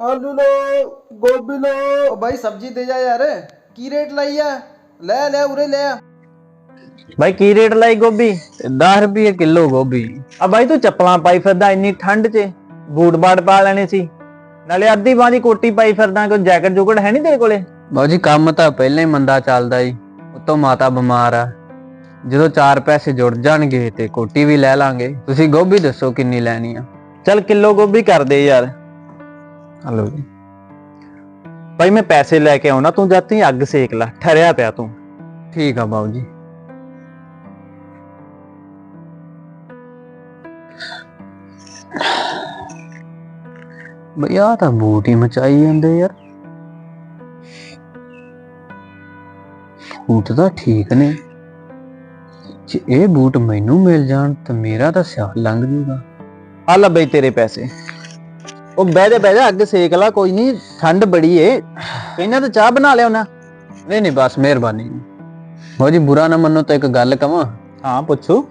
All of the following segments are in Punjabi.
ਆਲੂ ਲੋ ਗੋਭੀ ਲੋ ਉਹ ਬਾਈ ਸਬਜ਼ੀ ਦੇ ਜਾ ਯਾਰ। ਕੀ ਰੇਟ ਲਾਈ ਆ? ਲੈ ਲੈ ਉਰੇ ਲੈ ਆ। ਬਾਈ ਕੀ ਰੇਟ ਲਾਈ ਗੋਭੀ? 10 ਰੁਪਏ ਕਿਲੋ ਗੋਭੀ। ਆ ਬਾਈ ਤੂੰ ਚੱਪਲਾਂ ਪਾਈ ਫਿਰਦਾ ਇੰਨੀ ਠੰਡ 'ਚ। ਬੂਟ ਬਾਟ ਪਾ ਲੈਣੇ ਸੀ। ਨਾਲੇ ਅੱਧੀ ਬਾਂਹ ਦੀ ਕੋਟੀ ਪਾਈ ਫਿਰਦਾ ਕੋਈ ਜੈਕਟ ਜੁਕਟ ਹੈ ਨਹੀਂ ਤੇਰੇ ਕੋਲੇ? ਬਾਊ ਜੀ ਕੰਮ ਤਾਂ ਪਹਿਲਾਂ ਹੀ ਮੰਦਾ ਚੱਲਦਾ ਜੀ ਉਤੋਂ ਮਾਤਾ ਬਿਮਾਰ ਆ। ਜਦੋਂ ਚਾਰ ਪੈਸੇ ਜੁੜ ਜਾਣਗੇ ਤੇ ਕੋਟੀ ਵੀ ਲੈ ਲਾਂਗੇ। ਤੁਸੀਂ ਗੋਭੀ ਦੱਸੋ ਕਿੰਨੀ ਲੈਣੀ ਆ? ਚੱਲ ਕਿਲੋ ਗੋਭੀ ਕਰ ਦੇ ਯਾਰ। ਹਲੋ ਜੀ। ਬਾਈ ਮੈਂ ਪੈਸੇ ਲੈ ਕੇ ਆਉਣਾ ਤੂੰ ਜਦ ਤੀ ਅੱਗ ਸੇਕ ਲੈ ਠਰਿਆ ਪਿਆ ਤੂੰ। ਠੀਕ ਆ ਬਾਊ ਜੀ। ਬਈ ਆਹ ਤਾਂ ਬੂਟ ਮਚਾਈ ਜਾਂਦੇ ਯਾਰ। ਬੂਟ ਤਾਂ ਠੀਕ ਨੇ। ਜੇ ਇਹ ਬੂਟ ਮੈਨੂੰ ਮਿਲ ਜਾਣ ਤਾਂ ਮੇਰਾ ਤਾਂ ਸਿਆਲ ਲੰਘ ਜੂਗਾ। ਆ ਲੈ ਬਈ ਤੇਰੇ ਪੈਸੇ। ਉਹ ਬਹਿ ਜਾ ਬਹਿ ਜਾ ਅੱਗ ਸੇਕ ਲਾ ਕੋਈ ਨਹੀਂ ਠੰਡ ਬੜੀ ਏ। ਕਹਿੰਦਾ ਤਾਂ ਚਾਹ ਬਣਾ ਲਿਆ ਉਹਨਾਂ। ਨਹੀਂ ਨਹੀਂ ਬਸ ਮਿਹਰਬਾਨੀ। ਬਾਊ ਜੀ ਬੁਰਾ ਨਾ ਮੰਨੋ ਤਾਂ ਇੱਕ ਗੱਲ ਕਵਾਂ। ਹਾਂ ਪੁੱਛੋ।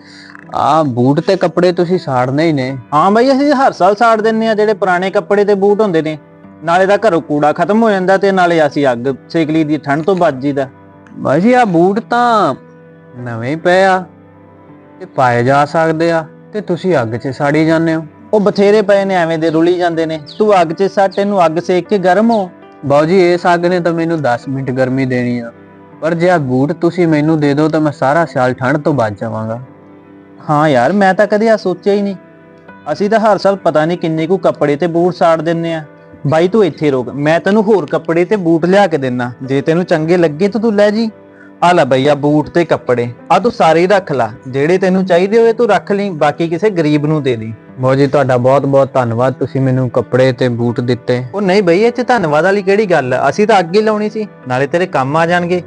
ਆ ਬੂਟ ਤੇ ਕੱਪੜੇ ਤੁਸੀਂ ਸਾੜਨੇ ਹੀ ਨੇ। ਹਾਂ ਬਈ ਅਸੀਂ ਹਰ ਸਾਲ ਸਾੜ ਦਿੰਨੇ ਆ ਜਿਹੜੇ ਪੁਰਾਣੇ ਕੱਪੜੇ ਤੇ ਬੂਟ ਹੁੰਦੇ ਨੇ। ਨਾਲੇ ਦਾ ਘਰੋਂ ਕੂੜਾ ਖਤਮ ਹੋ ਜਾਂਦਾ ਤੇ ਨਾਲੇ ਅਸੀਂ ਅੱਗ ਸੇਕ ਲਈ ਦੀ ਠੰਡ ਤੋਂ ਬਚ ਜੀਦਾ ਬਾਜੀ ਆ ਬੂਟ ਤਾਂ ਨਵੇਂ ਪਏ ਆ। ਤੇ ਪਾਏ ਜਾ ਸਕਦੇ ਆ ਤੇ ਤੁਸੀਂ ਅੱਗ 'ਚ ਸਾੜੀ ਜਾਂਦੇ ਹੋ। ਉਹ ਬਥੇਰੇ ਪਏ ਨੇ ਐਵੇਂ ਦੇ ਰੁਲੀ ਜਾਂਦੇ ਨੇ। ਤੂੰ ਅੱਗ 'ਚ ਸੱਟ ਇਹਨੂੰ ਅੱਗ ਸੇਕ ਕੇ ਗਰਮ ਹੋ। ਬਾਊਜੀ ਇਸ ਅੱਗ ਨੇ ਤਾਂ ਮੈਨੂੰ 10 ਮਿੰਟ ਗਰਮੀ ਦੇਣੀ ਆ। ਪਰ ਜੇ ਆ ਬੂਟ ਤੁਸੀਂ ਮੈਨੂੰ ਦੇ ਦਿਓ ਤਾਂ ਮੈਂ ਸਾਰਾ ਸਾਲ ਠੰਡ ਤੋਂ ਬਚ ਜਾਵਾਂਗਾ। ਹਾਂ ਯਾਰ ਮੈਂ ਤਾਂ ਕਦੇ ਆ ਸੋਚਿਆ ਹੀ ਨਹੀਂ। ਅਸੀਂ ਤਾਂ ਹਰ ਸਾਲ ਪਤਾ ਨਹੀਂ ਕਿੰਨੇ ਕੁ ਕੱਪੜੇ ਤੇ ਬੂਟ ਸਾੜ ਦਿੰਨੇ ਆ। ਬਾਈ ਤੂੰ ਇੱਥੇ ਰੁਕ ਮੈਂ ਤੈਨੂੰ ਹੋਰ ਕੱਪੜੇ ਤੇ ਬੂਟ ਲਿਆ ਕੇ ਦਿੰਨਾ। ਜੇ ਤੈਨੂੰ ਚੰਗੇ ਲੱਗੇ ਤਾਂ ਤੂੰ ਲੈ ਜੀ। ਆ ਲੈ ਬਈ ਆ ਬੂਟ ਤੇ ਕੱਪੜੇ ਆ ਤੂੰ ਸਾਰੇ ਹੀ ਰੱਖ ਲੈ ਜਿਹੜੇ ਤੈਨੂੰ ਚਾਹੀਦੇ ਹੋਏ ਤੂੰ ਰੱਖ ਲਈ ਬਾਕੀ ਕਿਸੇ ਗਰੀਬ ਨੂੰ ਦੇ ਦੀ। ਬਾਊਜੀ ਤੁਹਾਡਾ ਬਹੁਤ ਬਹੁਤ ਧੰਨਵਾਦ ਤੁਸੀਂ ਮੈਨੂੰ ਕੱਪੜੇ ਤੇ ਬੂਟ ਦਿੱਤੇ। ਉਹ ਨਹੀਂ ਬਈ ਇਹ ਚ ਧੰਨਵਾਦ ਵਾਲੀ ਕਿਹੜੀ ਗੱਲ ਆ? ਅਸੀਂ ਤਾਂ ਅੱਗੇ ਲਾਉਣੀ ਸੀ ਨਾਲੇ ਤੇਰੇ ਕੰਮ ਆ ਜਾਣਗੇ।